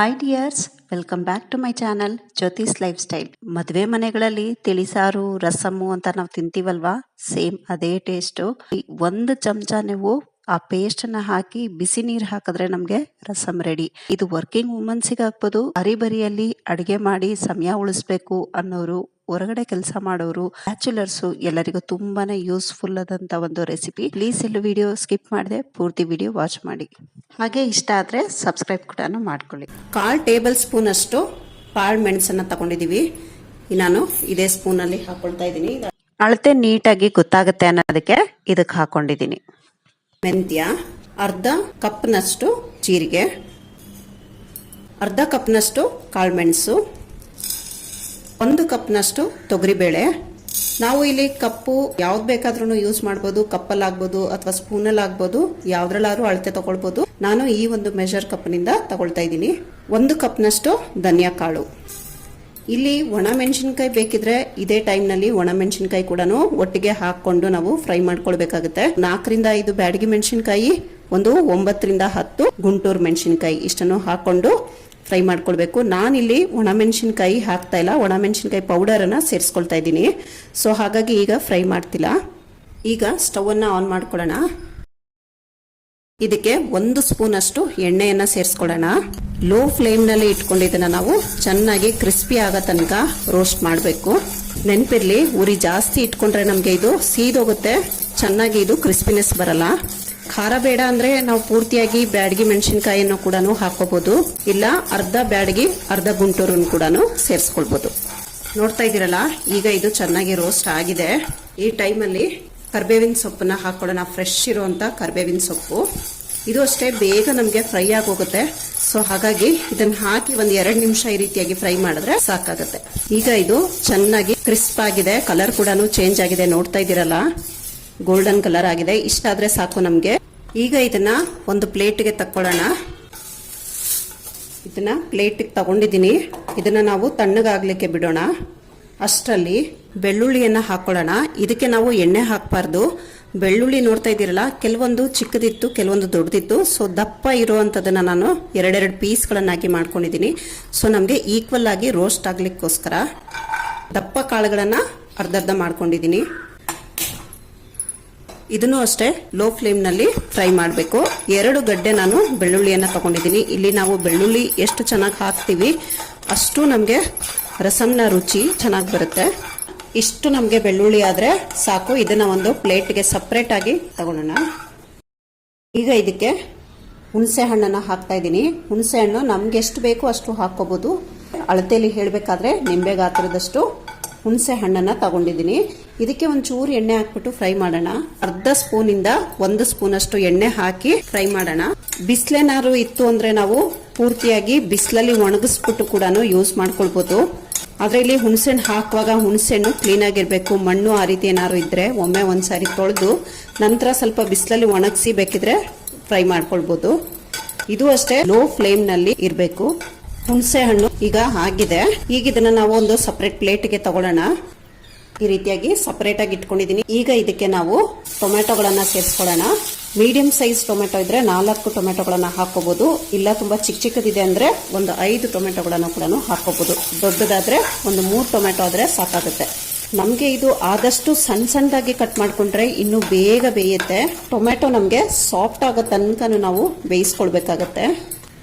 Hi dears welcome back to my channel Jyothi's lifestyle ಮದುವೆ ಮನೆಗಳಲ್ಲಿ ತಿಳಿಸಾರು ರಸಮ್ಮು ಅಂತ ನಾವು ತಿಂತೀವಲ್ವಾ? ಸೇಮ್ ಅದೇ ಟೇಸ್ಟು ಒಂದು ಚಮಚ ನೀವು ಆ ಪೇಸ್ಟ್ ಹಾಕಿ ಬಿಸಿ ನೀರು ಹಾಕಿದ್ರೆ ನಮ್ಗೆ ರಸಮ್ ರೆಡಿ ಇದು ವರ್ಕಿಂಗ್ ವುಮನ್ಸಿಗೆ ಹಾಕ್ಬೋದು ಹರಿಬರಿಯಲ್ಲಿ ಅಡಿಗೆ ಮಾಡಿ ಸಮಯ ಉಳಿಸ್ಬೇಕು ಅನ್ನೋರು ಹೊರಗಡೆ ಕೆಲಸ ಮಾಡೋರು ಬ್ಯಾಚುಲರ್ಸು ಎಲ್ಲರಿಗೂ ತುಂಬಾನೇ ಯೂಸ್ಫುಲ್ ಆದಂತ ಒಂದು ರೆಸಿಪಿ. ಪ್ಲೀಸ್ ಎಲ್ಲ ವಿಡಿಯೋ ಸ್ಕಿಪ್ ಮಾಡದೆ ಪೂರ್ತಿ ವಿಡಿಯೋ ವಾಚ್ ಮಾಡಿ. ಹಾಗೆ ಇಷ್ಟ ಆದರೆ ಸಬ್ಸ್ಕ್ರೈಬ್ ಕೂಡ ಮಾಡ್ಕೊಳ್ಳಿ. ಕಾಲ್ ಟೇಬಲ್ ಸ್ಪೂನ್ ಅಷ್ಟು ಕಾಳು ಮೆಣಸನ್ನ ತಗೊಂಡಿದೀವಿ. ನಾನು ಇದೇ ಸ್ಪೂನ್ ಅಲ್ಲಿ ಹಾಕೊಳ್ತಾ ಇದ್ದೀನಿ. ಅಳತೆ ನೀಟಾಗಿ ಗೊತ್ತಾಗುತ್ತೆ ಅನ್ನೋದಕ್ಕೆ ಇದಕ್ಕೆ ಹಾಕೊಂಡಿದ್ದೀನಿ. ಮೆಂತ್ಯ ಅರ್ಧ ಕಪ್ನಷ್ಟು ಜೀರಿಗೆ ಅರ್ಧ ಕಪ್ನಷ್ಟು ಕಾಳು ಮೆಣಸು ಒಂದು ಕಪ್ನಷ್ಟು ತೊಗರಿಬೇಳೆ. ನಾವು ಇಲ್ಲಿ ಕಪ್ಪು ಯಾವ್ದು ಬೇಕಾದ್ರೂ ಯೂಸ್ ಮಾಡ್ಬೋದು. ಕಪ್ಪಲ್ಲಿ ಆಗ್ಬೋದು ಅಥವಾ ಸ್ಪೂನಲ್ಲಿ ಆಗ್ಬೋದು ಯಾವ್ದ್ರಲ್ಲಾದ್ರೂ ಅಳತೆ ತಗೊಳ್ಬೋದು. ನಾನು ಈ ಒಂದು ಮೆಷರ್ ಕಪ್ನಿಂದ ತಗೊಳ್ತಾ ಇದ್ದೀನಿ. ಒಂದು ಕಪ್ನಷ್ಟು ಧನಿಯಾ ಕಾಳು ಇಲ್ಲಿ ಒಣ ಮೆಣಸಿನ್ಕಾಯಿ ಬೇಕಿದ್ರೆ ಇದೇ ಟೈಮ್ನಲ್ಲಿ ಒಣ ಮೆಣಸಿನ್ಕಾಯಿ ಕೂಡ ಒಟ್ಟಿಗೆ ಹಾಕೊಂಡು ನಾವು ಫ್ರೈ ಮಾಡ್ಕೊಳ್ಬೇಕಾಗುತ್ತೆ. ನಾಲ್ಕರಿಂದ ಐದು ಬ್ಯಾಡಗಿ ಮೆಣಸಿನ್ಕಾಯಿ, ಒಂದು ಒಂಬತ್ತರಿಂದ ಹತ್ತು ಗುಂಟೂರು ಮೆಣಸಿನ್ಕಾಯಿ ಇಷ್ಟನ್ನು ಹಾಕೊಂಡು ಫ್ರೈ ಮಾಡ್ಕೊಳ್ಬೇಕು. ನಾನಿಲ್ಲಿ ಒಣ ಮೆಣಸಿನ್ಕಾಯಿ ಹಾಕ್ತಾ ಇಲ್ಲ. ಒಣ ಮೆಣಸಿನ್ಕಾಯಿ ಪೌಡರನ್ನು ಸೇರಿಸ್ಕೊಳ್ತಾ ಇದ್ದೀನಿ. ಸೊ ಹಾಗಾಗಿ ಈಗ ಫ್ರೈ ಮಾಡ್ತಿಲ್ಲ. ಈಗ ಸ್ಟವನ್ನು ಆನ್ ಮಾಡ್ಕೊಳ್ಳೋಣ ಇದಕ್ಕೆ ಒಂದು ಸ್ಪೂನ್ ಅಷ್ಟು ಎಣ್ಣೆಯನ್ನ ಸೇರಿಸ್ಕೊಳ್ಳೋಣ ಲೋ ಫ್ಲೇಮ್ನಲ್ಲಿ ಇಟ್ಕೊಂಡಿದ್ದನ್ನ ನಾವು ಚೆನ್ನಾಗಿ ಕ್ರಿಸ್ಪಿ ಆಗೋ ತನಕ ರೋಸ್ಟ್ ಮಾಡಬೇಕು. ನೆನಪಿರ್ಲಿ, ಉರಿ ಜಾಸ್ತಿ ಇಟ್ಕೊಂಡ್ರೆ ನಮಗೆ ಇದು ಸೀದೋಗುತ್ತೆ. ಚೆನ್ನಾಗಿ ಇದು ಕ್ರಿಸ್ಪಿನೆಸ್ ಬರಲ್ಲ. ಖಾರ ಬೇಡ ಅಂದ್ರೆ ನಾವು ಪೂರ್ತಿಯಾಗಿ ಬ್ಯಾಡಗಿ ಮೆಣಸಿನಕಾಯಿಯನ್ನು ಕೂಡ ಹಾಕೋಬಹುದು ಇಲ್ಲ, ಅರ್ಧ ಬ್ಯಾಡಗಿ, ಅರ್ಧ ಗುಂಟೂರನ್ನು ಕೂಡ ಸೇರಿಸ್ಕೊಳ್ಬಹುದು ನೋಡ್ತಾ ಇದ್ದೀರಲ್ಲ, ಈಗ ಇದು ಚೆನ್ನಾಗಿ ರೋಸ್ಟ್ ಆಗಿದೆ. ಈ ಟೈಮಲ್ಲಿ ಕರ್ಬೇವಿನ ಸೊಪ್ಪನ್ನ ಹಾಕೊಳ್ಳೋಣ. ಫ್ರೆಶ್ ಇರುವಂತ ಕರ್ಬೇವಿನ ಸೊಪ್ಪು. ಇದು ಅಷ್ಟೇ, ಬೇಗ ನಮಗೆ ಫ್ರೈ ಆಗೋಗುತ್ತೆ. ಸೊ ಹಾಗಾಗಿ ಇದನ್ನ ಹಾಕಿ ಒಂದ್ ಎರಡು ನಿಮಿಷ ಈ ರೀತಿಯಾಗಿ ಫ್ರೈ ಮಾಡಿದ್ರೆ ಸಾಕಾಗುತ್ತೆ. ಈಗ ಇದು ಚೆನ್ನಾಗಿ ಕ್ರಿಸ್ಪ್ ಆಗಿದೆ. ಕಲರ್ ಕೂಡ ಚೇಂಜ್ ಆಗಿದೆ. ನೋಡ್ತಾ ಇದ್ದೀರಲ್ಲ ಗೋಲ್ಡನ್ ಕಲರ್ ಆಗಿದೆ. ಇಷ್ಟ ಆದ್ರೆ ಸಾಕು ನಮ್ಗೆ. ಈಗ ಇದನ್ನ ಒಂದು ಪ್ಲೇಟಿಗೆ ತಕ್ಕೊಳ್ಳೋಣ. ಇದನ್ನ ಪ್ಲೇಟಿಗೆ ತಗೊಂಡಿದ್ದೀನಿ. ಇದನ್ನ ನಾವು ತಣ್ಣಗಾಗ್ಲಿಕ್ಕೆ ಬಿಡೋಣ. ಅಷ್ಟರಲ್ಲಿ ಬೆಳ್ಳುಳ್ಳಿಯನ್ನ ಹಾಕೊಳ್ಳೋಣ. ಇದಕ್ಕೆ ನಾವು ಎಣ್ಣೆ ಹಾಕಬಾರ್ದು. ಬೆಳ್ಳುಳ್ಳಿ ನೋಡ್ತಾ ಇದ್ದೀರಲ್ಲ, ಕೆಲವೊಂದು ಚಿಕ್ಕದಿತ್ತು, ಕೆಲವೊಂದು ದೊಡ್ಡದಿತ್ತು. ಸೊ ದಪ್ಪ ಇರುವಂಥದ್ದನ್ನ ನಾನು ಎರಡೆರಡು ಪೀಸ್ಗಳನ್ನಾಗಿ ಮಾಡ್ಕೊಂಡಿದ್ದೀನಿ. ಸೊ ನಮಗೆ ಈಕ್ವಲ್ ಆಗಿ ರೋಸ್ಟ್ ಆಗ್ಲಿಕ್ಕೋಸ್ಕರ ದಪ್ಪ ಕಾಳುಗಳನ್ನ ಅರ್ಧರ್ಧ ಮಾಡ್ಕೊಂಡಿದ್ದೀನಿ. ಇದನ್ನು ಅಷ್ಟೇ ಲೋ ಫ್ಲೇಮ್ನಲ್ಲಿ ಫ್ರೈ ಮಾಡಬೇಕು. ಎರಡು ಗಡ್ಡೆ ನಾನು ಬೆಳ್ಳುಳ್ಳಿಯನ್ನು ತಗೊಂಡಿದ್ದೀನಿ. ಇಲ್ಲಿ ನಾವು ಬೆಳ್ಳುಳ್ಳಿ ಎಷ್ಟು ಚೆನ್ನಾಗಿ ಹಾಕ್ತೀವಿ, ಅಷ್ಟು ನಮಗೆ ರಸಂನ ರುಚಿ ಚೆನ್ನಾಗಿ ಬರುತ್ತೆ. ಇಷ್ಟು ನಮಗೆ ಬೆಳ್ಳುಳ್ಳಿ ಆದರೆ ಸಾಕು. ಇದನ್ನ ಒಂದು ಪ್ಲೇಟ್ಗೆ ಸಪ್ರೇಟ್ ಆಗಿ ತಗೊಳ್ಳೋಣ. ಈಗ ಇದಕ್ಕೆ ಹುಣಸೆ ಹಣ್ಣನ್ನು ಹಾಕ್ತಾ ಇದ್ದೀನಿ. ಹುಣಸೆ ಹಣ್ಣು ನಮ್ಗೆ ಎಷ್ಟು ಬೇಕೋ ಅಷ್ಟು ಹಾಕೋಬಹುದು ಅಳತೆಯಲ್ಲಿ ಹೇಳಬೇಕಾದ್ರೆ ನಿಂಬೆ ಗಾತ್ರದಷ್ಟು. ಹುಣಸೆ ಹಣ್ಣನ್ನ ತಗೊಂಡಿದ್ದೀನಿ. ಇದಕ್ಕೆ ಒಂದು ಚೂರು ಎಣ್ಣೆ ಹಾಕ್ಬಿಟ್ಟು ಫ್ರೈ ಮಾಡೋಣ. ಅರ್ಧ ಸ್ಪೂನ್ ಇಂದ ಒಂದು ಸ್ಪೂನ್ ಅಷ್ಟು ಎಣ್ಣೆ ಹಾಕಿ ಫ್ರೈ ಮಾಡೋಣ. ಬಿಸಿಲೇನಾದ್ರು ಇತ್ತು ಅಂದ್ರೆ ನಾವು ಪೂರ್ತಿಯಾಗಿ ಬಿಸಿಲಲ್ಲಿ ಒಣಗಿಸ್ಬಿಟ್ಟು ಕೂಡ ಯೂಸ್ ಮಾಡ್ಕೊಳ್ಬೋದು. ಆದ್ರೆ ಇಲ್ಲಿ ಹುಣಸೆಹಣ್ಣು ಹಾಕುವಾಗ ಹುಣಸೆಹಣ್ಣು ಕ್ಲೀನ್ ಆಗಿರ್ಬೇಕು. ಮಣ್ಣು ಆ ರೀತಿ ಏನಾದ್ರು ಇದ್ದರೆ ಒಮ್ಮೆ ಒಂದ್ಸಾರಿ ತೊಳೆದು ನಂತರ ಸ್ವಲ್ಪ ಬಿಸಿಲಲ್ಲಿ ಒಣಗಿಸಿ ಬೇಕಿದ್ರೆ ಫ್ರೈ ಮಾಡ್ಕೊಳ್ಬೋದು. ಇದು ಅಷ್ಟೇ ಲೋ ಫ್ಲೇಮ್ನಲ್ಲಿ ಇರಬೇಕು. ಹುಣಸೆ ಹಣ್ಣು ಈಗ ಆಗಿದೆ. ಈಗ ಇದನ್ನ ನಾವು ಒಂದು ಸಪರೇಟ್ ಪ್ಲೇಟ್ಗೆ ತಗೊಳ್ಳೋಣ. ಈ ರೀತಿಯಾಗಿ ಸಪರೇಟ್ ಆಗಿ ಇಟ್ಕೊಂಡಿದ್ದೀನಿ ಈಗ ಇದಕ್ಕೆ ನಾವು ಟೊಮೆಟೊಗಳನ್ನ ಸೇರಿಸ್ಕೊಳ್ಳೋಣ. ಮೀಡಿಯಂ ಸೈಜ್ ಟೊಮೆಟೊ ಇದ್ರೆ ನಾಲ್ಕು ಟೊಮೆಟೊಗಳನ್ನ ಹಾಕೋಬಹುದು ಇಲ್ಲ ತುಂಬಾ ಚಿಕ್ಕ ಚಿಕ್ಕದಿದೆ ಅಂದ್ರೆ ಒಂದು ಐದು ಟೊಮೆಟೊಗಳನ್ನ ಕೂಡ ಹಾಕೋಬಹುದು ದೊಡ್ಡದಾದ್ರೆ ಒಂದು ಮೂರು ಟೊಮೆಟೊ ಆದ್ರೆ ಸಾಕಾಗುತ್ತೆ. ನಮಗೆ ಇದು ಆದಷ್ಟು ಸಣ್ಣ ಸಣ್ಣದಾಗಿ ಕಟ್ ಮಾಡ್ಕೊಂಡ್ರೆ ಇನ್ನು ಬೇಗ ಬೇಯುತ್ತೆ. ಟೊಮೆಟೊ ನಮಗೆ ಸಾಫ್ಟ್ ಆಗೋ ತನಕ ನಾವು ಬೇಯಿಸ್ಕೊಳ್ಬೇಕಾಗತ್ತೆ.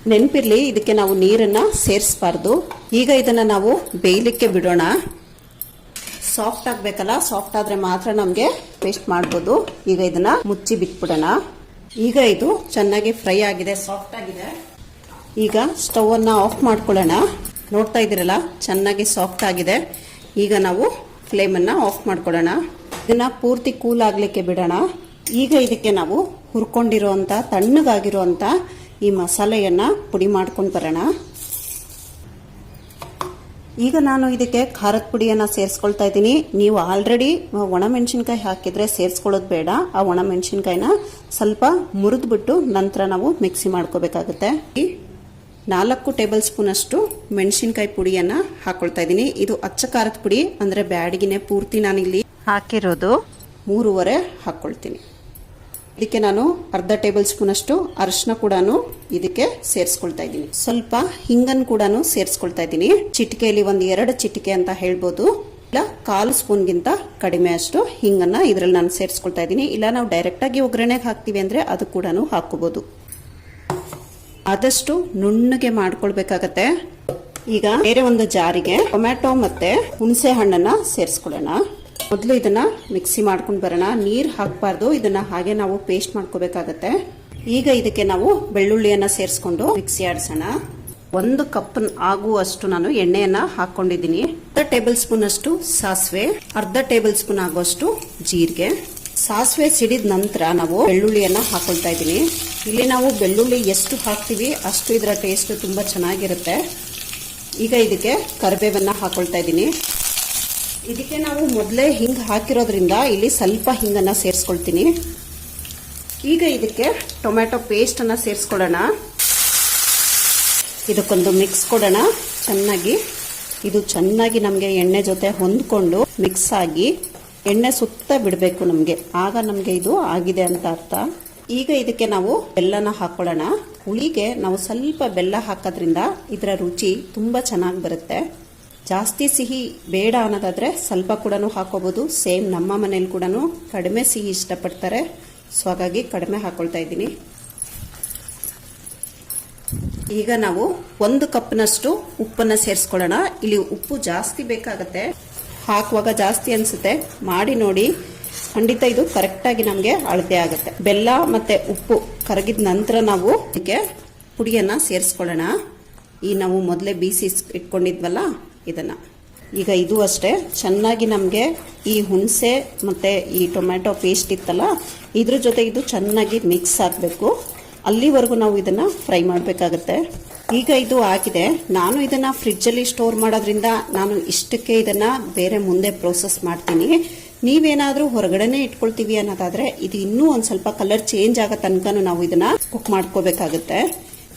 ನೆನಪಿರ್ಲಿ, ಇದಕ್ಕೆ ನಾವು ನೀರನ್ನ ಸೇರಿಸಬಾರ್ದು. ಈಗ ಇದನ್ನ ನಾವು ಬೇಯಲಿಕ್ಕೆ ಬಿಡೋಣ. ಸಾಫ್ಟ್ ಆಗಬೇಕಲ್ಲ ಸಾಫ್ಟ್ ಆದ್ರೆ ಮಾತ್ರ ನಮಗೆ ಪೇಸ್ಟ್ ಮಾಡ್ಬೋದು. ಈಗ ಇದನ್ನ ಮುಚ್ಚಿ ಬಿಟ್ಬಿಡೋಣ. ಈಗ ಇದು ಚೆನ್ನಾಗಿ ಫ್ರೈ ಆಗಿದೆ ಸಾಫ್ಟ್ ಆಗಿದೆ. ಈಗ ಸ್ಟವ್ ಅನ್ನ ಆಫ್ ಮಾಡ್ಕೊಳ್ಳೋಣ. ನೋಡ್ತಾ ಇದ್ದೀರಲ್ಲ, ಚೆನ್ನಾಗಿ ಸಾಫ್ಟ್ ಆಗಿದೆ. ಈಗ ನಾವು ಫ್ಲೇಮ್ ಅನ್ನ ಆಫ್ ಮಾಡ್ಕೊಳ್ಳೋಣ. ಇದನ್ನ ಪೂರ್ತಿ ಕೂಲ್ ಆಗಲಿಕ್ಕೆ ಬಿಡೋಣ. ಈಗ ಇದಕ್ಕೆ ನಾವು ಹುರ್ಕೊಂಡಿರುವಂತ, ತಣ್ಣಗಾಗಿರುವಂತ ಈ ಮಸಾಲೆಯನ್ನು ಪುಡಿ ಮಾಡ್ಕೊಂಡು ಬರೋಣ. ಈಗ ನಾನು ಇದಕ್ಕೆ ಖಾರದ ಪುಡಿಯನ್ನ ಸೇರಿಸ್ಕೊಳ್ತಾ ಇದ್ದೀನಿ. ನೀವು ಆಲ್ರೆಡಿ ಒಣ ಮೆಣಸಿನ್ಕಾಯಿ ಹಾಕಿದ್ರೆ ಸೇರಿಸ್ಕೊಳ್ಳೋದು ಬೇಡ. ಆ ಒಣ ಮೆಣಸಿನ್ಕಾಯಿನ ಸ್ವಲ್ಪ ಮುರಿದ್ಬಿಟ್ಟು ನಂತರ ನಾವು ಮಿಕ್ಸಿ ಮಾಡ್ಕೋಬೇಕಾಗುತ್ತೆ. ನಾಲ್ಕು ಟೇಬಲ್ ಸ್ಪೂನ್ ಅಷ್ಟು ಮೆಣಸಿನ್ಕಾಯಿ ಪುಡಿಯನ್ನ ಹಾಕೊಳ್ತಾ ಇದ್ದೀನಿ. ಇದು ಅಚ್ಚ ಖಾರದ ಪುಡಿ, ಅಂದ್ರೆ ಬ್ಯಾಡಿಗೆನೆ ಪೂರ್ತಿ ನಾನಿಲ್ಲಿ ಹಾಕಿರೋದು. ಮೂರುವರೆ ಹಾಕ್ಕೊಳ್ತೀನಿ ಇದಕ್ಕೆ ನಾನು ಅರ್ಧ ಟೇಬಲ್ ಸ್ಪೂನ್ ಅಷ್ಟು ಅರಶಿನ ಕೂಡ ಇದಕ್ಕೆ ಸೇರಿಸ್ಕೊಳ್ತಾ ಇದ್ದೀನಿ. ಸ್ವಲ್ಪ ಹಿಂಗನ್ ಕೂಡ ಸೇರಿಸ್ಕೊಳ್ತಾ ಇದ್ದೀನಿ. ಚಿಟಿಕೆಯಲ್ಲಿ ಒಂದು ಎರಡು ಚಿಟಿಕೆ ಅಂತ ಹೇಳ್ಬೋದು. ಇಲ್ಲ, ಕಾಲು ಸ್ಪೂನ್ಗಿಂತ ಕಡಿಮೆ ಅಷ್ಟು ಹಿಂಗನ್ನ ಇದ್ರಲ್ಲಿ ನಾನು ಸೇರಿಸ್ಕೊಳ್ತಾ ಇದ್ದೀನಿ. ಇಲ್ಲ, ನಾವು ಡೈರೆಕ್ಟ್ ಆಗಿ ಒಗ್ಗರಣೆಗೆ ಹಾಕ್ತೀವಿ ಅಂದ್ರೆ ಅದು ಕೂಡ ಹಾಕೋಬಹುದು ಆದಷ್ಟು ನುಣ್ಣಗೆ ಮಾಡ್ಕೊಳ್ಬೇಕಾಗತ್ತೆ. ಈಗ ಬೇರೆ ಒಂದು ಜಾರಿಗೆ ಟೊಮ್ಯಾಟೊ ಮತ್ತೆ ಹುಣಸೆ ಹಣ್ಣನ್ನ ಸೇರಿಸ್ಕೊಳ್ಳೋಣ. ಮೊದಲು ಇದನ್ನ ಮಿಕ್ಸಿ ಮಾಡ್ಕೊಂಡು ಬರೋಣ. ನೀರು ಹಾಕಬಾರ್ದು. ಇದನ್ನ ಹಾಗೆ ನಾವು ಪೇಸ್ಟ್ ಮಾಡ್ಕೋಬೇಕಾಗತ್ತೆ. ಈಗ ಇದಕ್ಕೆ ನಾವು ಬೆಳ್ಳುಳ್ಳಿಯನ್ನ ಸೇರಿಸ್ಕೊಂಡು ಮಿಕ್ಸಿ ಆಡಿಸೋಣ. ಒಂದು ಕಪ್ ಆಗುವಷ್ಟು ನಾನು ಎಣ್ಣೆಯನ್ನ ಹಾಕೊಂಡಿದ್ದೀನಿ ಅರ್ಧ ಟೇಬಲ್ ಸ್ಪೂನ್ ಅಷ್ಟು ಸಾಸಿವೆ, ಅರ್ಧ ಟೇಬಲ್ ಸ್ಪೂನ್ ಆಗುವಷ್ಟು ಜೀರಿಗೆ. ಸಾಸಿವೆ ಸಿಡಿದ ನಂತರ ನಾವು ಬೆಳ್ಳುಳ್ಳಿಯನ್ನ ಹಾಕೊಳ್ತಾ ಇದ್ದೀನಿ. ಇಲ್ಲಿ ನಾವು ಬೆಳ್ಳುಳ್ಳಿ ಎಷ್ಟು ಹಾಕ್ತೀವಿ ಅಷ್ಟು ಇದರ ಟೇಸ್ಟ್ ತುಂಬಾ ಚೆನ್ನಾಗಿರುತ್ತೆ. ಈಗ ಇದಕ್ಕೆ ಕರಿಬೇವನ್ನ ಹಾಕೊಳ್ತಾ ಇದ್ದೀನಿ. ಇದಕ್ಕೆ ನಾವು ಮೊದಲೇ ಹಿಂಗೆ ಹಾಕಿರೋದ್ರಿಂದ ಇಲ್ಲಿ ಸ್ವಲ್ಪ ಹಿಂಗನ್ನು ಸೇರಿಸ್ಕೊಳ್ತೀನಿ. ಈಗ ಇದಕ್ಕೆ ಟೊಮ್ಯಾಟೊ ಪೇಸ್ಟನ್ನು ಸೇರಿಸ್ಕೊಳ್ಳೋಣ ಇದಕ್ಕೊಂದು ಮಿಕ್ಸ್ ಕೊಡೋಣ. ಚೆನ್ನಾಗಿ. ಇದು ಚೆನ್ನಾಗಿ ನಮಗೆ ಎಣ್ಣೆ ಜೊತೆ ಹೊಂದ್ಕೊಂಡು ಮಿಕ್ಸ್ ಆಗಿ ಎಣ್ಣೆ ಸುತ್ತ ಬಿಡಬೇಕು ನಮಗೆ. ಆಗ ನಮಗೆ ಇದು ಆಗಿದೆ ಅಂತ ಅರ್ಥ. ಈಗ ಇದಕ್ಕೆ ನಾವು ಬೆಲ್ಲನ ಹಾಕೊಳ್ಳೋಣ ಹುಳಿಗೆ ನಾವು ಸ್ವಲ್ಪ ಬೆಲ್ಲ ಹಾಕೋದ್ರಿಂದ ಇದರ ರುಚಿ ತುಂಬ ಚೆನ್ನಾಗಿ ಬರುತ್ತೆ. ಜಾಸ್ತಿ ಸಿಹಿ ಬೇಡ ಅನ್ನೋದಾದರೆ ಸ್ವಲ್ಪ ಕೂಡ ಹಾಕೋಬಹುದು ಸೇಮ್ ನಮ್ಮ ಮನೇಲಿ ಕೂಡ ಕಡಿಮೆ ಸಿಹಿ ಇಷ್ಟಪಡ್ತಾರೆ. ಸೊ ಹಾಗಾಗಿ ಕಡಿಮೆ ಹಾಕೊಳ್ತಾ ಇದ್ದೀನಿ. ಈಗ ನಾವು ಒಂದು ಕಪ್ನಷ್ಟು ಉಪ್ಪನ್ನು ಸೇರಿಸ್ಕೊಳ್ಳೋಣ. ಇಲ್ಲಿ ಉಪ್ಪು ಜಾಸ್ತಿ ಬೇಕಾಗತ್ತೆ. ಹಾಕುವಾಗ ಜಾಸ್ತಿ ಅನಿಸುತ್ತೆ. ಮಾಡಿ ನೋಡಿ. ಖಂಡಿತ ಇದು ಕರೆಕ್ಟಾಗಿ ನಮಗೆ ಅಳತೆ ಆಗುತ್ತೆ. ಬೆಲ್ಲ ಮತ್ತು ಉಪ್ಪು ಕರಗಿದ ನಂತರ ನಾವು ಇದಕ್ಕೆ ಪುಡಿಯನ್ನು ಸೇರಿಸ್ಕೊಳ್ಳೋಣ. ಈ ನಾವು ಮೊದಲೇ ಬೀಸಿ ಇಟ್ಕೊಂಡಿದ್ವಲ್ಲ ಇದನ್ನ. ಈಗ ಇದು ಅಷ್ಟೇ. ಚೆನ್ನಾಗಿ ನಮಗೆ ಈ ಹುಣಸೆ ಮತ್ತು ಈ ಟೊಮ್ಯಾಟೊ ಪೇಸ್ಟ್ ಇತ್ತಲ್ಲ, ಇದ್ರ ಜೊತೆ ಇದು ಚೆನ್ನಾಗಿ ಮಿಕ್ಸ್ ಆಗಬೇಕು. ಅಲ್ಲಿವರೆಗೂ ನಾವು ಇದನ್ನು ಫ್ರೈ ಮಾಡಬೇಕಾಗತ್ತೆ. ಈಗ ಇದು ಆಗಿದೆ. ನಾನು ಇದನ್ನು ಫ್ರಿಜ್ಜಲ್ಲಿ ಸ್ಟೋರ್ ಮಾಡೋದ್ರಿಂದ ನಾನು ಇಷ್ಟಕ್ಕೆ ಇದನ್ನು ಬೇರೆ ಮುಂದೆ ಪ್ರೋಸೆಸ್ ಮಾಡ್ತೀನಿ. ನೀವೇನಾದರೂ ಹೊರಗಡೆನೇ ಇಟ್ಕೊಳ್ತೀವಿ ಅನ್ನೋದಾದರೆ ಇದು ಇನ್ನೂ ಒಂದು ಸ್ವಲ್ಪ ಕಲರ್ ಚೇಂಜ್ ಆಗೋ ತನಕನೂ ನಾವು ಇದನ್ನು ಕುಕ್ ಮಾಡ್ಕೋಬೇಕಾಗುತ್ತೆ.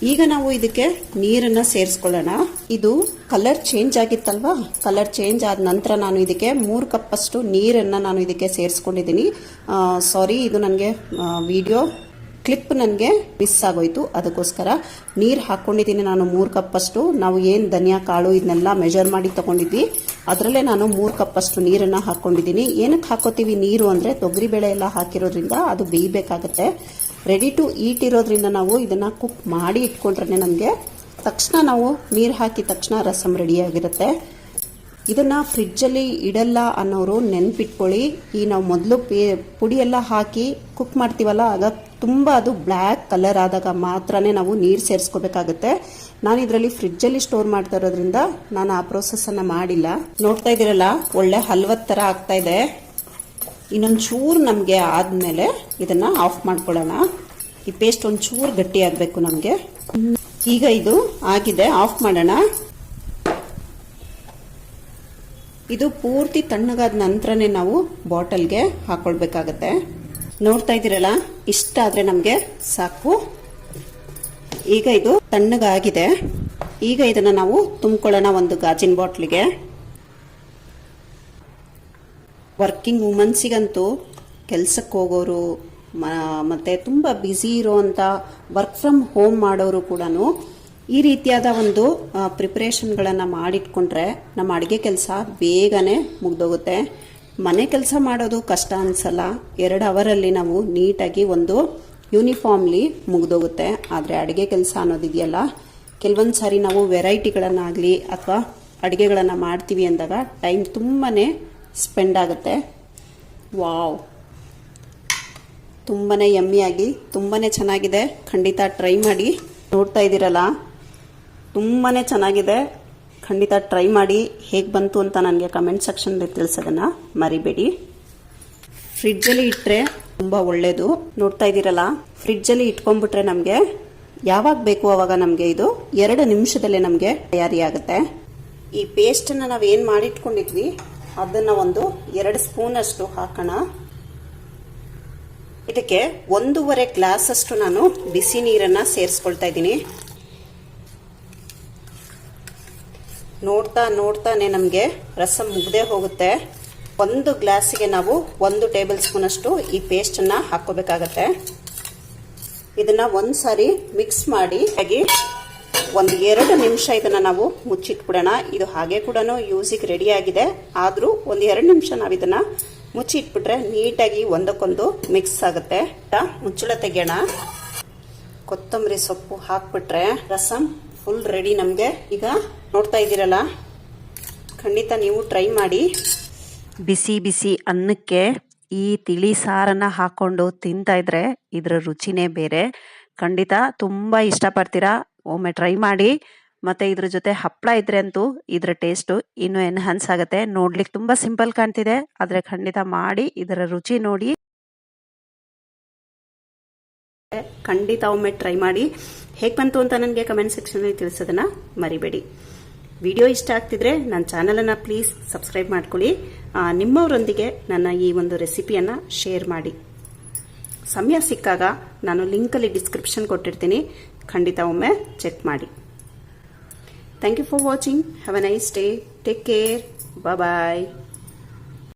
ಈಗ ನಾವು ಇದಕ್ಕೆ ನೀರನ್ನ ಸೇರಿಸ್ಕೊಳ್ಳೋಣ. ಇದು ಕಲರ್ ಚೇಂಜ್ ಆಗಿತ್ತಲ್ವಾ? ಕಲರ್ ಚೇಂಜ್ ಆದ ನಂತರ ನಾನು ಇದಕ್ಕೆ ಮೂರು ಕಪ್ ಅಷ್ಟು ನೀರನ್ನ ನಾನು ಇದಕ್ಕೆ ಸೇರಿಸ್ಕೊಂಡಿದ್ದೀನಿ. ಸಾರಿ ಇದು ನನಗೆ ವಿಡಿಯೋ ಕ್ಲಿಪ್ ನನಗೆ ಮಿಸ್ ಆಗೋಯ್ತು. ಅದಕ್ಕೋಸ್ಕರ ನೀರು ಹಾಕ್ಕೊಂಡಿದ್ದೀನಿ ನಾನು ಮೂರು ಕಪ್ ಅಷ್ಟು ನಾವು ಏನು ಧನಿಯಾ, ಕಾಳು ಇದನ್ನೆಲ್ಲ ಮೆಜರ್ ಮಾಡಿ ತೊಗೊಂಡಿದ್ವಿ. ಅದರಲ್ಲೇ ನಾನು ಮೂರು ಕಪ್ ಅಷ್ಟು ನೀರನ್ನು ಹಾಕ್ಕೊಂಡಿದ್ದೀನಿ ಏನಕ್ಕೆ ಹಾಕೋತೀವಿ ನೀರು ಅಂದರೆ ತೊಗರಿಬೇಳೆ ಎಲ್ಲ ಹಾಕಿರೋದ್ರಿಂದ ಅದು ಬೇಯಬೇಕಾಗತ್ತೆ. ರೆಡಿ ಟು ಈಟ್ ಇರೋದ್ರಿಂದ ನಾವು ಇದನ್ನು ಕುಕ್ ಮಾಡಿ ಇಟ್ಕೊಂಡ್ರೆ ನಮಗೆ ತಕ್ಷಣ ನಾವು ನೀರು ಹಾಕಿದ ತಕ್ಷಣ ರಸಮ್ ರೆಡಿಯಾಗಿರುತ್ತೆ ಇದನ್ನ ಫ್ರಿಡ್ಜಲ್ಲಿ ಇಡಲ್ಲ ಅನ್ನೋರು ನೆನ್ಪಿಟ್ಕೊಳ್ಳಿ. ಈ ನಾವು ಮೊದಲು ಪೇ ಪುಡಿ ಎಲ್ಲ ಹಾಕಿ ಕುಕ್ ಮಾಡ್ತೀವಲ್ಲ, ಆಗ ತುಂಬ ಅದು ಬ್ಲ್ಯಾಕ್ ಕಲರ್ ಆದಾಗ ಮಾತ್ರನೇ ನಾವು ನೀರು ಸೇರಿಸ್ಕೋಬೇಕಾಗುತ್ತೆ. ನಾನು ಇದರಲ್ಲಿ ಫ್ರಿಡ್ಜಲ್ಲಿ ಸ್ಟೋರ್ ಮಾಡ್ತಾ ಇರೋದ್ರಿಂದ ನಾನು ಆ ಪ್ರೋಸೆಸ್ಸನ್ನು ಮಾಡಿಲ್ಲ. ನೋಡ್ತಾ ಇದ್ದೀರಲ್ಲ ಒಳ್ಳೆ ಹಲ್ವತ್ ಥರ ಆಗ್ತಾ ಇದೆ. ಇನ್ನೊಂದು ಚೂರು ನಮಗೆ ಆದಮೇಲೆ ಇದನ್ನು ಆಫ್ ಮಾಡ್ಕೊಳ್ಳೋಣ. ಈ ಪೇಸ್ಟ್ ಒಂದು ಚೂರು ಗಟ್ಟಿ ಆಗಬೇಕು ನಮಗೆ. ಈಗ ಇದು ಆಗಿದೆ ಆಫ್ ಮಾಡೋಣ. ಇದು ಪೂರ್ತಿ ತಣ್ಣಗಾದ ನಂತರನೇ ನಾವು ಬಾಟಲ್ಗೆ ಹಾಕೊಳ್ಬೇಕಾಗತ್ತೆ. ನೋಡ್ತಾ ಇದ್ದೀರಲ್ಲ, ಇಷ್ಟ ಆದರೆ ನಮಗೆ ಸಾಕು. ಈಗ ಇದು ತಣ್ಣಗಾಗಿದೆ. ಈಗ ಇದನ್ನು ನಾವು ತುಂಬಿಕೊಳ್ಳೋಣ ಒಂದು ಗಾಜಿನ ಬಾಟ್ಲಿಗೆ. ವರ್ಕಿಂಗ್ ವುಮನ್ಸಿಗಂತೂ ಕೆಲಸಕ್ಕೆ ಹೋಗೋರು ಮತ್ತೆ ತುಂಬ ಬ್ಯುಸಿ ಇರೋವಂಥ ವರ್ಕ್ ಫ್ರಮ್ ಹೋಮ್ ಮಾಡೋರು ಕೂಡ ಈ ರೀತಿಯಾದ ಒಂದು ಪ್ರಿಪ್ರೇಷನ್ಗಳನ್ನು ಮಾಡಿಟ್ಕೊಂಡ್ರೆ ನಮ್ಮ ಅಡುಗೆ ಕೆಲಸ ಬೇಗನೆ ಮುಗ್ದೋಗುತ್ತೆ. ಮನೆ ಕೆಲಸ ಮಾಡೋದು ಕಷ್ಟ ಅನ್ಸಲ್ಲ. ಎರಡು ಅವರಲ್ಲಿ ನಾವು ನೀಟಾಗಿ ಒಂದು ಯೂನಿಫಾರ್ಮ್ಲಿ ಮುಗ್ದೋಗುತ್ತೆ. ಆದರೆ ಅಡುಗೆ ಕೆಲಸ ಅನ್ನೋದಿದೆಯಲ್ಲ ಕೆಲವೊಂದು ಸಾರಿ ನಾವು ವೆರೈಟಿಗಳನ್ನಾಗಲಿ ಅಥವಾ ಅಡುಗೆಗಳನ್ನು ಮಾಡ್ತೀವಿ ಅಂದಾಗ ಟೈಮ್ ತುಂಬಾ ಸ್ಪೆಂಡ್ ಆಗುತ್ತೆ. ವಾವ್. ತುಂಬಾ ಯಮ್ಮಿಯಾಗಿ ತುಂಬಾ ಚೆನ್ನಾಗಿದೆ. ಖಂಡಿತ ಟ್ರೈ ಮಾಡಿ. ನೋಡ್ತಾ ಇದ್ದೀರಲ್ಲ? ತುಂಬಾ ಚೆನ್ನಾಗಿದೆ. ಖಂಡಿತ ಟ್ರೈ ಮಾಡಿ. ಹೇಗೆ ಬಂತು ಅಂತ ನನಗೆ ಕಮೆಂಟ್ ಸೆಕ್ಷನ್ಲಿ ತಿಳಿಸೋದನ್ನು ಮರಿಬೇಡಿ. ಫ್ರಿಡ್ಜಲ್ಲಿ ಇಟ್ಟರೆ ತುಂಬ ಒಳ್ಳೆಯದು ನೋಡ್ತಾ ಇದ್ದೀರಲ್ಲ? ಫ್ರಿಡ್ಜಲ್ಲಿ ಇಟ್ಕೊಂಡ್ಬಿಟ್ರೆ ನಮಗೆ ಯಾವಾಗ ಬೇಕು ಅವಾಗ ನಮಗೆ ಇದು ಎರಡು ನಿಮಿಷದಲ್ಲೇ ನಮಗೆ ತಯಾರಿ ಆಗುತ್ತೆ ಈ ಪೇಸ್ಟನ್ನು ನಾವು ಏನು ಮಾಡಿಟ್ಕೊಂಡಿದ್ವಿ? ಅದನ್ನು ಒಂದು ಎರಡು ಸ್ಪೂನಷ್ಟು ಹಾಕೋಣ. ಇದಕ್ಕೆ ಒಂದೂವರೆ ಗ್ಲಾಸಷ್ಟು ನಾನು ಬಿಸಿ ನೀರನ್ನು ಸೇರಿಸ್ಕೊಳ್ತಾ ಇದ್ದೀನಿ. ನೋಡ್ತಾ ನೋಡ್ತಾನೆ ನಮಗೆ ರಸಂ ಮುಗ್ದೇ ಹೋಗುತ್ತೆ. ಒಂದು ಗ್ಲಾಸಿಗೆ ನಾವು ಒಂದು ಟೇಬಲ್ ಸ್ಪೂನಷ್ಟು ಈ ಪೇಸ್ಟನ್ನು ಹಾಕ್ಕೋಬೇಕಾಗುತ್ತೆ. ಇದನ್ನು ಒಂದು ಸಾರಿ ಮಿಕ್ಸ್ ಮಾಡಿ, ಹಾಗೆ ಒಂದು ಎರಡು ನಿಮಿಷ ಇದನ್ನ ನಾವು ಮುಚ್ಚಿಟ್ಬಿಡೋಣ. ಇದು ಹಾಗೆ ಕೂಡ ಯೂಸಿಗೆ ರೆಡಿ ಆಗಿದೆ. ಆದರೂ ಒಂದು ಎರಡು ನಿಮಿಷ ನಾವು ಇದನ್ನ ಮುಚ್ಚಿಟ್ಬಿಟ್ರೆ ನೀಟಾಗಿ ಒಂದಕ್ಕೊಂದು ಮಿಕ್ಸ್ ಆಗುತ್ತೆ. ಮುಚ್ಚಳ ತೆಗೆಯೋಣ. ಕೊತ್ತಂಬರಿ ಸೊಪ್ಪು ಹಾಕ್ಬಿಟ್ರೆ ರಸಂ ಫುಲ್ ರೆಡಿ ನಮಗೆ. ಈಗ ನೋಡ್ತಾ ಇದ್ದೀರಲ್ಲ, ಖಂಡಿತ ನೀವು ಟ್ರೈ ಮಾಡಿ. ಬಿಸಿ ಬಿಸಿ ಅನ್ನಕ್ಕೆ ಈ ತಿಳಿ ಸಾರನ್ನ ಹಾಕೊಂಡು ತಿಂತಾ ಇದ್ರೆ ಇದರ ರುಚಿನೇ ಬೇರೆ. ಖಂಡಿತ ತುಂಬ ಇಷ್ಟಪಡ್ತೀರಾ? ಒಮ್ಮೆ ಟ್ರೈ ಮಾಡಿ, ಮತ್ತೆ ಇದ್ರ ಜೊತೆ ಹಪ್ಪಳ ಇದ್ರೆ ಅಂತೂ ಇದ್ರ ಟೇಸ್ಟು ಇನ್ನೂ ಎನ್ಹಾನ್ಸ್ ಆಗುತ್ತೆ. ನೋಡ್ಲಿಕ್ಕೆ ತುಂಬ ಸಿಂಪಲ್ ಕಾಣ್ತಿದೆ, ಆದರೆ ಖಂಡಿತ ಮಾಡಿ ಇದರ ರುಚಿ ನೋಡಿ. ಖಂಡಿತ ಒಮ್ಮೆ ಟ್ರೈ ಮಾಡಿ. ಹೇಗೆ ಬಂತು ಅಂತ ನನಗೆ ಕಮೆಂಟ್ ಸೆಕ್ಷನಲ್ಲಿ ತಿಳಿಸೋದನ್ನ ಮರಿಬೇಡಿ. ವಿಡಿಯೋ ಇಷ್ಟ ಆಗ್ತಿದ್ರೆ ನನ್ನ ಚಾನಲನ್ನು ಪ್ಲೀಸ್ ಸಬ್ಸ್ಕ್ರೈಬ್ ಮಾಡ್ಕೊಳ್ಳಿ. ನಿಮ್ಮವರೊಂದಿಗೆ ನನ್ನ ಈ ಒಂದು ರೆಸಿಪಿಯನ್ನು ಶೇರ್ ಮಾಡಿ. ಸಮಯ ಸಿಕ್ಕಾಗ ನಾನು ಲಿಂಕಲ್ಲಿ ಡಿಸ್ಕ್ರಿಪ್ಷನ್ ಕೊಟ್ಟಿರ್ತೀನಿ. ಖಂಡಿತ ಒಮ್ಮೆ ಚೆಕ್ ಮಾಡಿ. Thank you for watching have a nice day take care bye